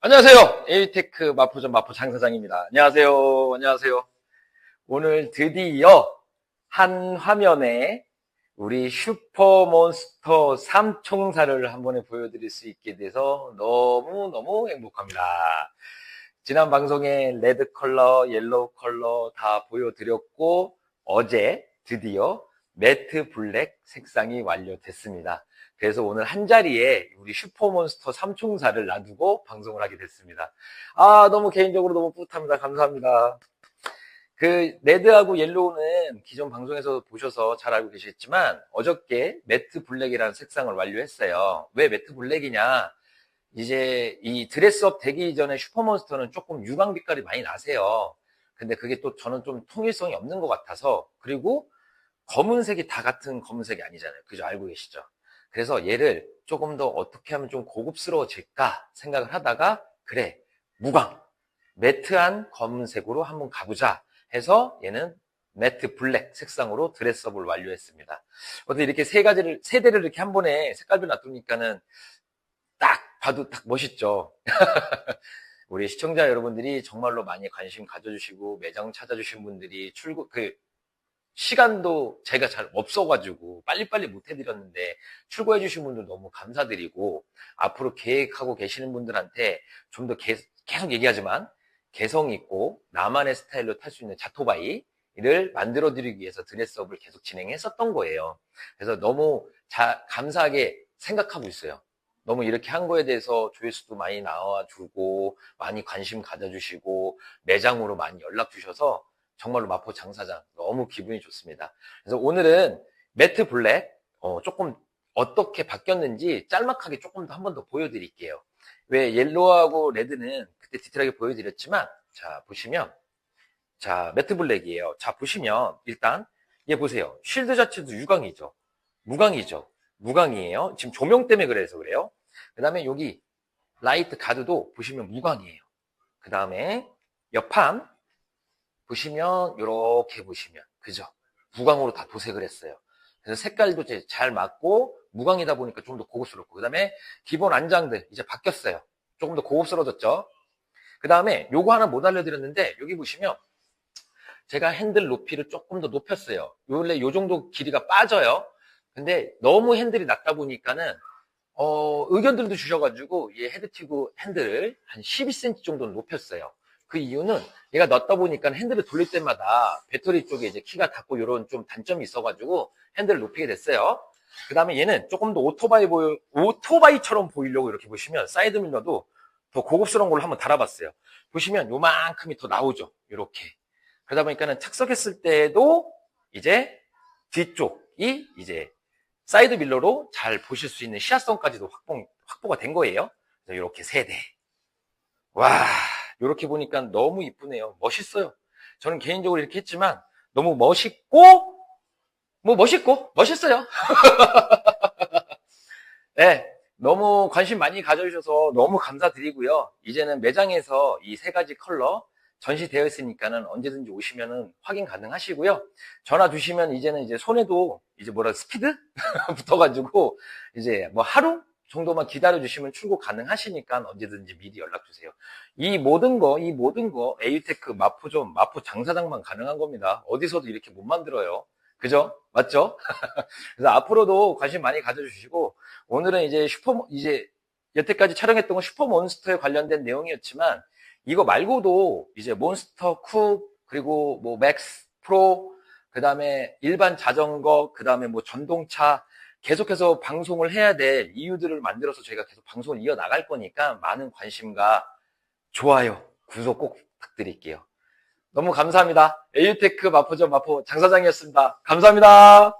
안녕하세요. 에이테크 마포점 마포 장사장입니다. 안녕하세요. 안녕하세요. 오늘 드디어 한 화면에 우리 슈퍼몬스터 3총사를 한 번에 보여드릴 수 있게 돼서 너무너무 행복합니다. 지난 방송에 레드 컬러, 옐로우 컬러 다 보여드렸고 어제 드디어 매트 블랙 색상이 완료됐습니다. 그래서 오늘 한 자리에 우리 슈퍼몬스터 삼총사를 놔두고 방송을 하게 됐습니다. 아, 너무 개인적으로 너무 뿌듯합니다. 감사합니다. 그, 레드하고 옐로우는 기존 방송에서 보셔서 잘 알고 계시겠지만, 어저께 매트 블랙이라는 색상을 완료했어요. 왜 매트 블랙이냐? 이제 이 드레스업 되기 전에 슈퍼몬스터는 조금 유광 빛깔이 많이 나세요. 근데 그게 또 저는 좀 통일성이 없는 것 같아서, 그리고 검은색이 다 같은 검은색이 아니잖아요. 그죠? 알고 계시죠? 그래서 얘를 조금 더 어떻게 하면 좀 고급스러워질까 생각을 하다가 그래 무광 매트한 검은색으로 한번 가보자 해서 얘는 매트 블랙 색상으로 드레스업을 완료했습니다. 어떻게 이렇게 세 가지를 세 대를 이렇게 한 번에 색깔별 놔두니까는 딱 봐도 딱 멋있죠. 우리 시청자 여러분들이 정말로 많이 관심 가져주시고 매장 찾아주신 분들이 출구 그 시간도 제가 잘 없어가지고 빨리빨리 못 해드렸는데 출고해주신 분들 너무 감사드리고 앞으로 계획하고 계시는 분들한테 좀 더 계속 얘기하지만 개성 있고 나만의 스타일로 탈 수 있는 자토바이를 만들어 드리기 위해서 드레스업을 계속 진행했었던 거예요. 그래서 너무 자, 감사하게 생각하고 있어요. 너무 이렇게 한 거에 대해서 조회수도 많이 나와주고 많이 관심 가져주시고 매장으로 많이 연락 주셔서 정말로 마포 장사장 너무 기분이 좋습니다. 그래서 오늘은 매트 블랙 어, 조금 어떻게 바뀌었는지 짤막하게 조금 더 한 번 더 보여드릴게요. 왜 옐로우하고 레드는 그때 디테일하게 보여드렸지만 자 보시면 자 매트 블랙이에요. 자 보시면 일단 얘 보세요. 쉴드 자체도 유광이죠. 무광이죠. 무광이에요. 지금 조명 때문에 그래서 그래요. 그 다음에 여기 라이트 가드도 보시면 무광이에요. 그 다음에 옆판 보시면 이렇게 보시면 그죠? 무광으로 다 도색을 했어요. 그래서 색깔도 잘 맞고 무광이다 보니까 좀 더 고급스럽고 그 다음에 기본 안장들 이제 바뀌었어요. 조금 더 고급스러워졌죠. 그 다음에 요거 하나 못 알려드렸는데 여기 보시면 제가 핸들 높이를 조금 더 높였어요. 원래 요 정도 길이가 빠져요. 근데 너무 핸들이 낮다 보니까는 어, 의견들도 주셔가지고 이 헤드티브 핸들을 한 12cm 정도 높였어요. 그 이유는 얘가 넣다 보니까 핸들을 돌릴 때마다 배터리 쪽에 이제 키가 닿고 이런 좀 단점이 있어가지고 핸들을 높이게 됐어요. 그 다음에 얘는 조금 더 오토바이 보여, 오토바이처럼 보이려고 이렇게 보시면 사이드 밀러도 더 고급스러운 걸로 한번 달아봤어요. 보시면 요만큼이 더 나오죠. 이렇게. 그러다 보니까는 착석했을 때도 이제 뒤쪽이 이제 사이드 밀러로 잘 보실 수 있는 시야성까지도 확보, 확보가 된 거예요. 그래서 이렇게 세 대. 와. 이렇게 보니까 너무 이쁘네요. 멋있어요. 저는 개인적으로 이렇게 했지만 너무 멋있고 뭐 멋있고 멋있어요. 네, 너무 관심 많이 가져주셔서 너무 감사드리고요. 이제는 매장에서 이 세 가지 컬러 전시되어 있으니까는 언제든지 오시면은 확인 가능하시고요. 전화 주시면 이제는 이제 손에도 이제 뭐라 스피드 붙어가지고 이제 뭐 하루 정도만 기다려 주시면 출고 가능하시니까 언제든지 미리 연락 주세요. 이 모든 거, 이 모든 거 에이테크 마포점, 마포 장사장만 가능한 겁니다. 어디서도 이렇게 못 만들어요. 그죠? 맞죠? 그래서 앞으로도 관심 많이 가져주시고 오늘은 이제 슈퍼 이제 여태까지 촬영했던 건 슈퍼몬스터에 관련된 내용이었지만 이거 말고도 이제 몬스터 쿡 그리고 뭐 맥스 프로 그 다음에 일반 자전거 그 다음에 뭐 전동차 계속해서 방송을 해야 될 이유들을 만들어서 저희가 계속 방송을 이어나갈 거니까 많은 관심과 좋아요, 구독 꼭 부탁드릴게요. 너무 감사합니다. 에이테크 마포점 마포 장사장이었습니다. 감사합니다.